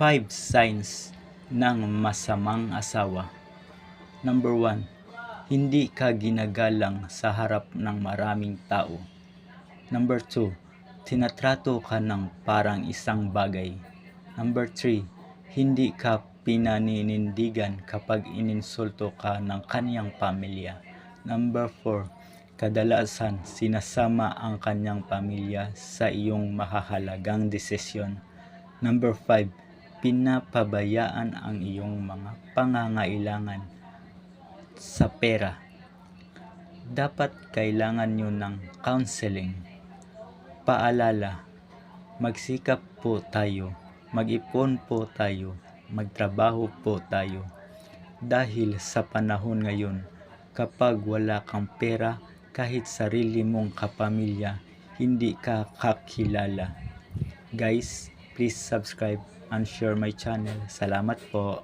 5 signs ng masamang asawa. Number 1. Hindi ka ginagalang sa harap ng maraming tao. Number 2. Tinatrato ka ng parang isang bagay. Number 3. Hindi ka pinaninindigan kapag ininsulto ka ng kanyang pamilya. Number 4. Kadalasan sinasama ang kanyang pamilya sa iyong mahahalagang desisyon. Number 5. Pinapabayaan ang iyong mga pangangailangan sa pera. Dapat kailangan nyo ng counseling. Paalala, magsikap po tayo, mag-ipon po tayo, magtrabaho po tayo. Dahil sa panahon ngayon, kapag wala kang pera, kahit sarili mong kapamilya, hindi ka kakilala. Guys, please subscribe and share my channel. Salamat po.